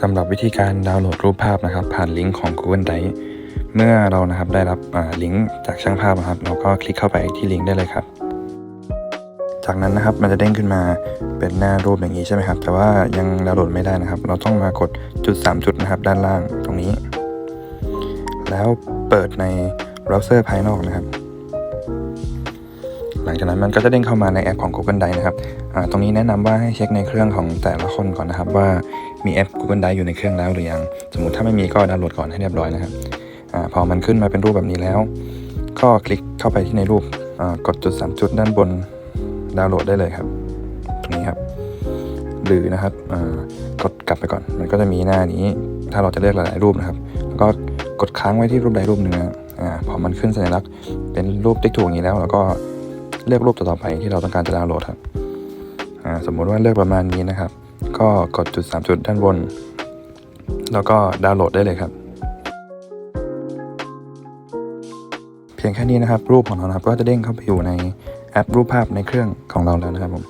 สำหรับวิธีการดาวน์โหลดรูปภาพนะครับ ผ่านลิงก์ของ Google Drive เมื่อเรานะครับได้รับลิงก์จากช่างภาพนะครับ เราก็คลิกเข้าไปที่ลิงก์ได้เลยครับ จากนั้นนะครับมันจะเด้งขึ้นมาเป็นหน้ารูปอย่างนี้ใช่ไหมครับ แต่ว่ายังดาวน์โหลดไม่ได้นะครับ เราต้องมากดจุด 3 จุดนะครับ ด้านล่างตรงนี้ แล้วเปิดในเบราว์เซอร์ภายนอกนะครับ หลังจากนั้นมันก็จะเด้งเข้ามาในแอปของ Google Drive นะครับตรงนี้แนะนำว่าให้เช็คในเครื่องของแต่ละคนก่อนนะครับ ว่ามีแอป Google Drive อยู่ในเครื่องแล้วหรือยัง สมมติถ้าไม่มีก็ดาวน์โหลดก่อนให้เรียบร้อยนะครับอพอมันขึ้นมาเป็นรูปแบบนี้แล้ว ก็คลิกเข้าไปที่ในรูปกดจุด 3 จุดด้านบนดาวน์โหลดได้เลยครับ ตรงนี้ครับ หรือนะครับกดกลับไปก่อน มันก็จะมีหน้านี้ ถ้าเราจะเลือกหลาย ๆ รูปนะครับ แล้วก็กดค้างไว้ที่รูปใดรูปหนึ่งนะอ่าพอมันขึ้นสัญลักษณ์เป็นรูปติ๊กถูกอย่างนี้แล้วเราก็ เลือกรูปต่อๆไปที่เราต้องการจะดาวน์โหลดครับอ่าสมมุติว่าเลือกประมาณนี้นะครับ ก็กดจุด 3 จุดด้านบน แล้วก็ดาวน์โหลดได้เลยครับ เพียงแค่นี้นะครับ รูปของเรานะครับก็จะเด้งเข้าไปอยู่ในแอปรูปภาพในเครื่องของเราแล้วนะครับผม